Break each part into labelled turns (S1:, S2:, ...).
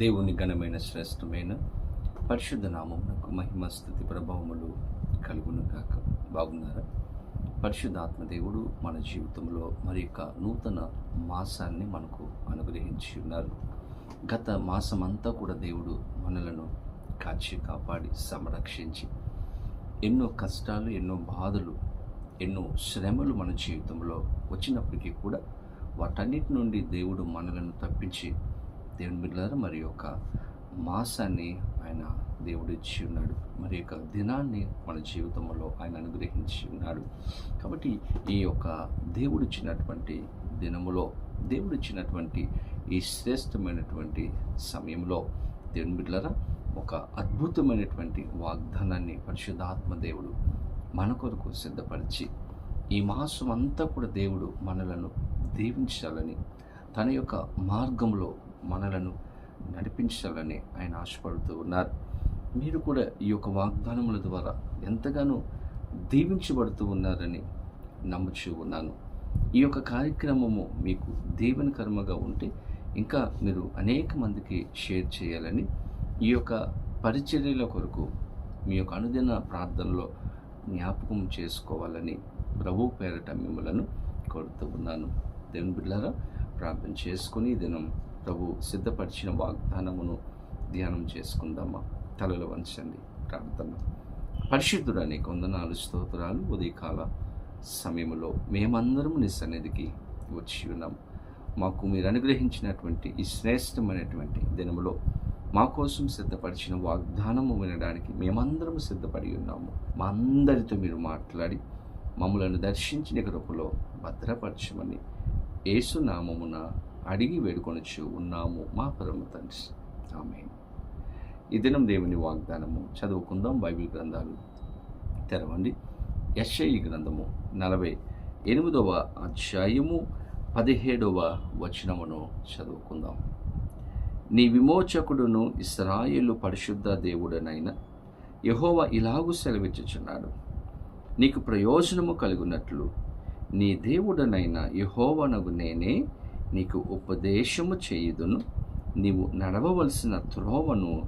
S1: దేవుని ఘనమైన శ్రేష్టమైన పరిశుద్ధ నామమునకు మహిమ స్థుతి ప్రభావములు కలుగును కాక బాగున్నారా? పరిశుద్ధాత్మ దేవుడు మన జీవితంలో మరి యొక్క నూతన మాసాన్ని మనకు అనుగ్రహించి ఉన్నారు. గత మాసమంతా కూడా దేవుడు మనలను కాచి కాపాడి సంరక్షించి ఎన్నో కష్టాలు ఎన్నో బాధలు ఎన్నో శ్రమలు మన జీవితంలో వచ్చినప్పటికీ కూడా వాటన్నిటి నుండి దేవుడు మనలను తప్పించి దేవుని బిడ్డలారా మరి యొక్క మాసాన్ని ఆయన దేవుడు ఇచ్చి ఉన్నాడు. మరి యొక్క దినాన్ని మన జీవితంలో ఆయన అనుగ్రహించి ఉన్నాడు. కాబట్టి ఈ యొక్క దేవుడు ఇచ్చినటువంటి దినములో దేవుడు ఇచ్చినటువంటి ఈ శ్రేష్టమైనటువంటి సమయంలో దేవుని బిడ్డలారా ఒక అద్భుతమైనటువంటి వాగ్దానాన్ని పరిశుద్ధాత్మ దేవుడు మన కొరకు సిద్ధపరిచి ఈ మాసం అంతా కూడా దేవుడు మనలను దీవించాలని తన యొక్క మార్గంలో మనలను నడిపించాలని ఆయన ఆశపడుతూ ఉన్నారు. మీరు కూడా ఈ యొక్క వాగ్దానముల ద్వారా ఎంతగానో దీవించబడుతూ ఉన్నారని నమ్ముచూ ఉన్నాను. ఈ యొక్క కార్యక్రమము మీకు దీవెనకరముగా ఉంటే ఇంకా మీరు అనేక మందికి షేర్ చేయాలని ఈ యొక్క పరిచర్యల కొరకు మీ యొక్క అనుదిన ప్రార్థనలో జ్ఞాపకం చేసుకోవాలని ప్రభు పేరట మిమ్మలను కోరుతూ ఉన్నాను. దేవుని బిడ్డారా ప్రార్థన చేసుకుని ఈ దినం ప్రభు సిద్ధపరిచిన వాగ్దానమును ధ్యానం చేసుకుందామా? తలలో వంచండి ప్రార్థన. పరిశుద్ధుడా నీకు వందనాలు స్తోత్రాలు. ఉదయకాల సమయంలో మేమందరం నీ సన్నిధికి వచ్చి ఉన్నాం. మాకు మీరు అనుగ్రహించినటువంటి ఈ శ్రేష్టమైనటువంటి దినములో మా కోసం సిద్ధపరిచిన వాగ్దానము వినడానికి మేమందరం సిద్ధపడి ఉన్నాము. మా అందరితో మీరు మాట్లాడి మమ్మలను దర్శించిన కృపలో భద్రపరచమని ఏసునామమున అడిగి వేడుకొనొచ్చు ఉన్నాము మా పరమ తండ్రి. ఆమె ఈ దినం దేవుని వాగ్దానము. చదువుకుందాం బైబిల్ గ్రంథాలు. తెరవండి. యశ్ఐ గ్రంథము నలభై ఎనిమిదవ అధ్యాయము పదిహేడవ వచనమును చదువుకుందాం. నీ విమోచకుడును ఇస్రాయేలు పరిశుద్ధ దేవుడనైన యహోవ ఇలాగూ సెలవిచ్చుచున్నాడు. నీకు ప్రయోజనము కలుగునట్లు నీ దేవుడనైన యహోవనగు నేనే నీకు ఉపదేశము చేయుదును. నీవు నడవవలసిన త్రోవను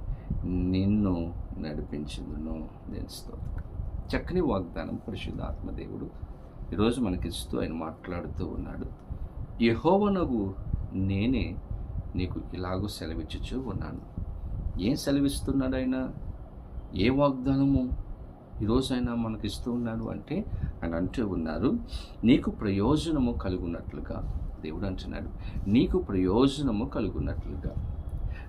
S1: నిన్ను నడిపించుదును. నేను చక్కని వాగ్దానం పరిశుద్ధాత్మదేవుడు ఈరోజు మనకిస్తూ ఆయన మాట్లాడుతూ ఉన్నాడు. యహోవనగు నేనే నీకు ఇలాగూ సెలవిచ్చుచూ ఉన్నాను. ఏం సెలవిస్తున్నాడు ఆయన? ఏ వాగ్దానము ఈరోజు ఆయన మనకిస్తూ ఉన్నాడు అంటే ఆయన అంటూ ఉన్నారు నీకు ప్రయోజనము కలుగున్నట్లుగా దేవుడు అంటున్నాడు నీకు ప్రయోజనము కలుగున్నట్లుగా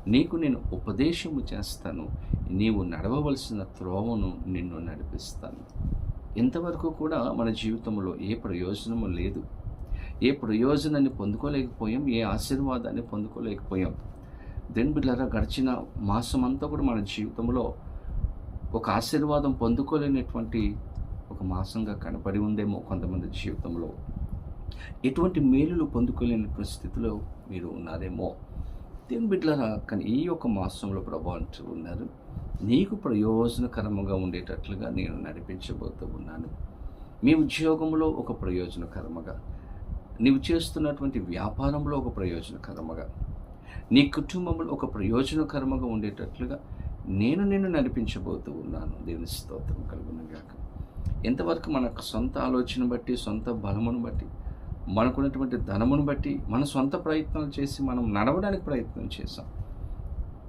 S1: నీకు నేను ఉపదేశము చేస్తాను నీవు నడవవలసిన త్రోవను నిన్ను నడిపిస్తాను. ఇంతవరకు కూడా మన జీవితంలో ఏ ప్రయోజనము లేదు. ఏ ప్రయోజనాన్ని పొందుకోలేకపోయాం ఏ ఆశీర్వాదాన్ని పొందుకోలేకపోయాం. దెన్ బిడ్డరా గడిచిన మాసం అంతా కూడా మన జీవితంలో ఒక ఆశీర్వాదం పొందుకోలేనటువంటి ఒక మాసంగా కనపడి ఉందేమో కొంతమంది జీవితంలో. ఎటువంటి మేలులు పొందుకోలేని పరిస్థితిలో మీరు ఉన్నారేమో. దేని బిడ్డలారా కానీ ఈ యొక్క మాసంలో ప్రభు అంటూ ఉన్నారు నీకు ప్రయోజనకరంగా ఉండేటట్లుగా నేను నడిపించబోతూ ఉన్నాను. మీ ఉద్యోగంలో ఒక ప్రయోజనకరముగా నీవు చేస్తున్నటువంటి వ్యాపారంలో ఒక ప్రయోజనకరముగా నీ కుటుంబంలో ఒక ప్రయోజనకరముగా ఉండేటట్లుగా నేను నిన్ను నడిపించబోతూ ఉన్నాను. దేవుని స్తోత్రం కలుగునగాక. ఎంతవరకు మన సొంత ఆలోచన బట్టి సొంత బలమును బట్టి మనకున్నటువంటి ధనమును బట్టి మన సొంత ప్రయత్నాలు చేసి మనం నడవడానికి ప్రయత్నం చేసాం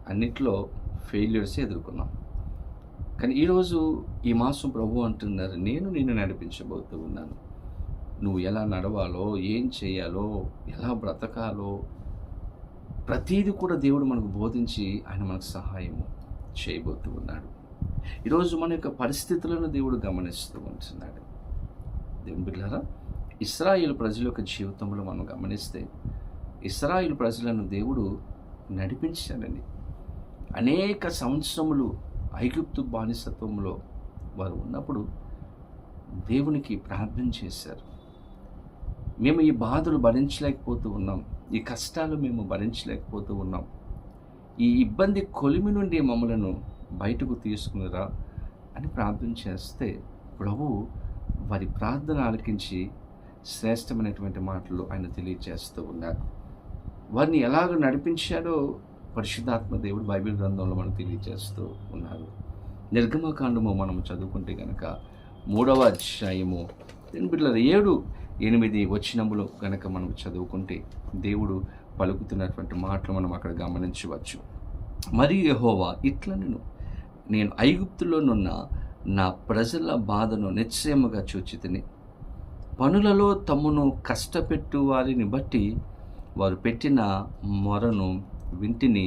S1: అన్నిట్లో ఫెయిల్యూర్స్ ఎదుర్కొన్నాం. కానీ ఈరోజు ఈ మాసం ప్రభు అంటున్నారు నేను నిన్ను నడిపించబోతూ ఉన్నాను. నువ్వు ఎలా నడవాలో ఏం చేయాలో ఎలా బ్రతకాలో ప్రతీది కూడా దేవుడు మనకు బోధించి ఆయన మనకు సహాయము చేయబోతూ ఉన్నాడు. ఈరోజు మన యొక్క పరిస్థితులను దేవుడు గమనిస్తూ ఉంటున్నాడు. దేవుని బిడ్డారా ఇస్రాయిల్ ప్రజల యొక్క జీవితంలో మనం గమనిస్తే ఇస్రాయిల్ ప్రజలను దేవుడు నడిపించాడని అనేక సంవత్సరములు ఐగుప్తు బానిసత్వంలో వారు ఉన్నప్పుడు దేవునికి ప్రార్థన చేశారు. మేము ఈ బాధలు భరించలేకపోతూ ఉన్నాం. ఈ కష్టాలు మేము భరించలేకపోతూ ఉన్నాం. ఈ ఇబ్బంది కొలిమి నుండి మమ్మలను బయటకు తీసుకునిరా అని ప్రార్థన చేస్తే ప్రభువు వారి ప్రార్థన ఆలకించి శ్రేష్టమైనటువంటి మాటలు ఆయన తెలియజేస్తూ ఉన్నారు. వారిని ఎలాగ నడిపించాడో పరిశుద్ధాత్మ దేవుడు బైబిల్ గ్రంథంలో మనకు తెలియజేస్తూ ఉన్నారు. నిర్గమకాండము మనం చదువుకుంటే కనుక మూడవ అధ్యాయము దీని బిడ్డల ఏడు ఎనిమిది వచ్చినములు కనుక మనం చదువుకుంటే దేవుడు పలుకుతున్నటువంటి మాటలు మనం అక్కడ గమనించవచ్చు. మరి ఇట్లా ఇట్లనను నేను ఐగుప్తులోనున్న నా ప్రజల బాధను నిశ్చయముగా చూచితిని. పనులలో తమ్మును కష్టపెట్టు వారిని బట్టి వారు పెట్టిన మొరను వింటిని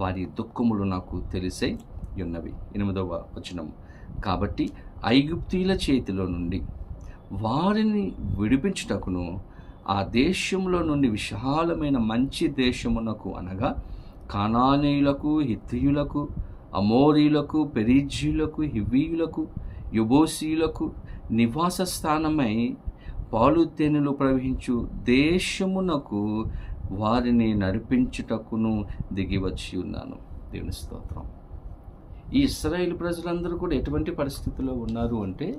S1: వారి దుఃఖములు నాకు తెలిసై ఉన్నవి. ఎనిమిదవ వచనం. కాబట్టి ఐగుప్తీల చేతిలో నుండి వారిని విడిపించుటకును ఆ దేశంలో నుండి విశాలమైన మంచి దేశమునకు అనగా కానానీయులకు హిత్తీయులకు అమోరీలకు పెరీజీయులకు హివీయులకు యుబోసీయులకు నివాస స్థానమై పాలు తేనెలు ప్రవహించు దేశమునకు వారిని నడిపించుటకును దిగి వచ్చి ఉన్నాను. దేవుని స్తోత్రం. ఈ ఇస్రాయేల్ ప్రజలందరూ కూడా ఎటువంటి పరిస్థితుల్లో ఉన్నారు అంటే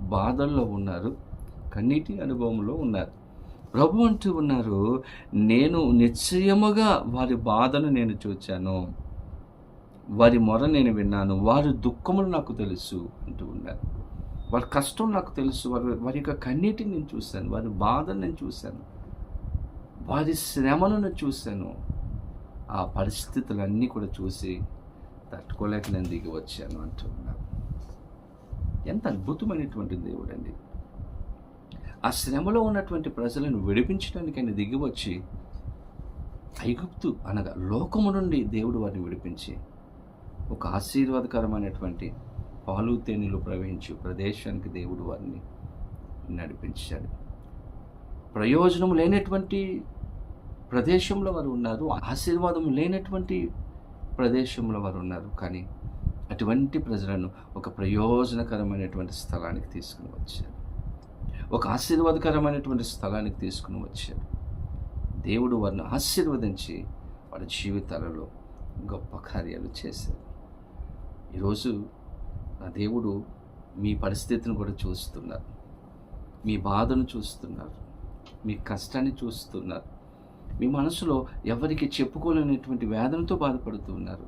S1: బాధల్లో ఉన్నారు కన్నీటి అనుభవంలో ఉన్నారు. ప్రభు అంటూ ఉన్నారు నేను నిశ్చయముగా వారి బాధను నేను చూచాను వారి మొర నేను విన్నాను వారి దుఃఖములు నాకు తెలుసు అంటూ ఉన్నారు. వారి కష్టం నాకు తెలుసు. వారి వారి యొక్క కన్నీటిని నేను చూశాను. వారి బాధను నేను చూశాను. వారి శ్రమను నేను చూశాను. ఆ పరిస్థితులన్నీ కూడా చూసి తట్టుకోలేక నేను దిగి వచ్చాను అంటూ ఎంత అద్భుతమైనటువంటి దేవుడు అండి ఆ శ్రమలో ఉన్నటువంటి ప్రజలను విడిపించడానికి ఆయన దిగి వచ్చి ఐగుప్తు అనగా లోకము నుండి దేవుడు వారిని విడిపించి ఒక ఆశీర్వాదకరమైనటువంటి పాలు తేనెలు ప్రవహించు ప్రదేశానికి దేవుడు వారిని నడిపించాడు. ప్రయోజనం లేనటువంటి ప్రదేశంలో వారు ఉన్నారు. ఆశీర్వాదం లేనటువంటి ప్రదేశంలో వారు ఉన్నారు. కానీ అటువంటి ప్రజలను ఒక ప్రయోజనకరమైనటువంటి స్థలానికి తీసుకుని వచ్చారు. ఒక ఆశీర్వాదకరమైనటువంటి స్థలానికి తీసుకుని వచ్చారు. దేవుడు వారిని ఆశీర్వదించి వారి జీవితాలలో గొప్ప కార్యాలు చేశారు. ఈరోజు ఆ దేవుడు మీ పరిస్థితిని కూడా చూస్తున్నారు. మీ బాధను చూస్తున్నారు. మీ కష్టాన్ని చూస్తున్నారు. మీ మనసులో ఎవరికి చెప్పుకోలేనటువంటి వేదనతో బాధపడుతూ ఉన్నారు.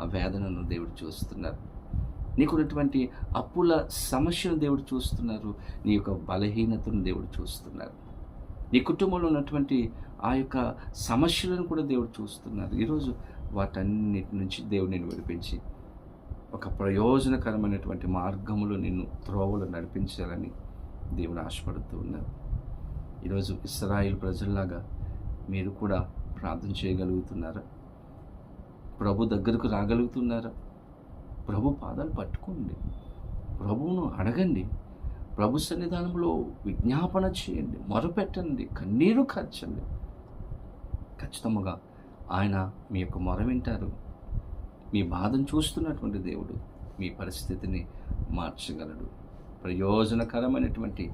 S1: ఆ వేదనను దేవుడు చూస్తున్నారు. నీకున్నటువంటి అప్పుల సమస్యను దేవుడు చూస్తున్నారు. నీ యొక్క బలహీనతను దేవుడు చూస్తున్నారు. నీ కుటుంబంలో ఉన్నటువంటి ఆ యొక్క సమస్యలను కూడా దేవుడు చూస్తున్నారు. ఈరోజు వాటన్నిటి నుంచి దేవుడు నేను విడిపించి ఒక ప్రయోజనకరమైనటువంటి మార్గములో నిన్ను త్రోవలు నడిపించాలని దేవుడు ఆశపడుతూ ఉన్నారు. ఈరోజు ఇస్రాయిల్ ప్రజల్లాగా మీరు కూడా ప్రార్థన చేయగలుగుతున్నారా? ప్రభు దగ్గరకు రాగలుగుతున్నారా? ప్రభు పాదాలు పట్టుకోండి. ప్రభువును అడగండి. ప్రభు సన్నిధానంలో విజ్ఞాపన చేయండి. మొరపెట్టండి. కన్నీరు కార్చండి. ఖచ్చితంగా ఆయన మీ యొక్క మొర వింటారు. మీ బాధను చూస్తున్నటువంటి దేవుడు మీ పరిస్థితిని మార్చగలడు. ప్రయోజనకరమైనటువంటి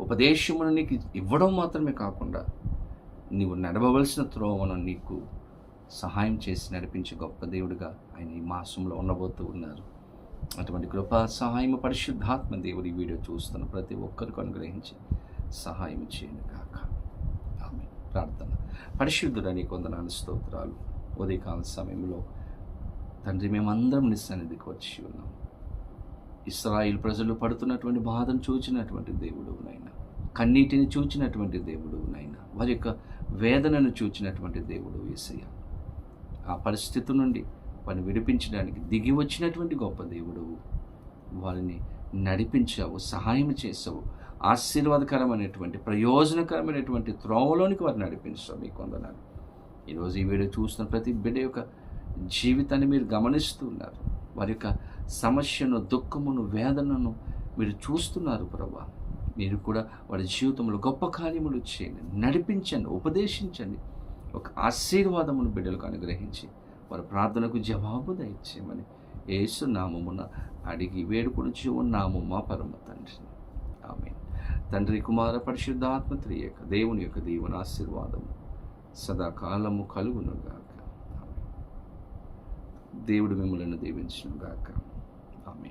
S1: ఉపదేశమును నీకు ఇవ్వడం మాత్రమే కాకుండా నీవు నడవవలసిన త్రోవను నీకు సహాయం చేసి నడిపించే గొప్ప దేవుడిగా ఆయన ఈ మాసంలో ఉండబోతూ ఉన్నారు. అటువంటి కృపా సహాయం పరిశుద్ధాత్మ దేవుడు ఈ వీడియో చూస్తున్న ప్రతి ఒక్కరికి అనుగ్రహించి సహాయం చేయను కాక ఆమె ప్రార్థన. పరిశుద్ధుడని కొందనాన్ని స్తోత్రాలు. ఉదయకాల సమయంలో తండ్రి మేమందరం నీ సన్నిధికి వచ్చి ఉన్నాం. ఇస్రాయిల్ ప్రజలు పడుతున్నటువంటి బాధను చూచినటువంటి దేవుడు నాయన కన్నీటిని చూచినటువంటి దేవుడు నాయన వారి యొక్క వేదనను చూచినటువంటి దేవుడు ఏసయ్య. ఆ పరిస్థితి నుండి వారిని విడిపించడానికి దిగి వచ్చినటువంటి గొప్ప దేవుడు వారిని నడిపించావు సహాయం చేసావు ఆశీర్వాదకరమైనటువంటి ప్రయోజనకరమైనటువంటి త్రోవలోనికి వారిని నడిపించావు మీకు కొందనాలు. ఈరోజు ఈ వీడియో చూస్తున్న ప్రతి బిడ్డ యొక్క జీవితాన్ని మీరు గమనిస్తూ ఉన్నారు. వారి యొక్క సమస్యను దుఃఖమును వేదనను మీరు చూస్తున్నారు ప్రభా. మీరు కూడా వారి జీవితంలో గొప్ప కార్యములు చేయండి. నడిపించండి ఉపదేశించండి. ఒక ఆశీర్వాదమును బిడ్డలకు అనుగ్రహించి వారి ప్రార్థనకు జవాబు దయచేయమని ఏసునామమున అడిగి వేడుకొనిచి ఉన్నాము మా పరమ తండ్రి. ఆమె తండ్రి కుమార పరిశుద్ధాత్మ త్రియక దేవుని యొక్క దేవుని ఆశీర్వాదము సదాకాలము కలుగునుగా దేవుడు మిమ్మల్ని దీవించునుగాక. ఆమె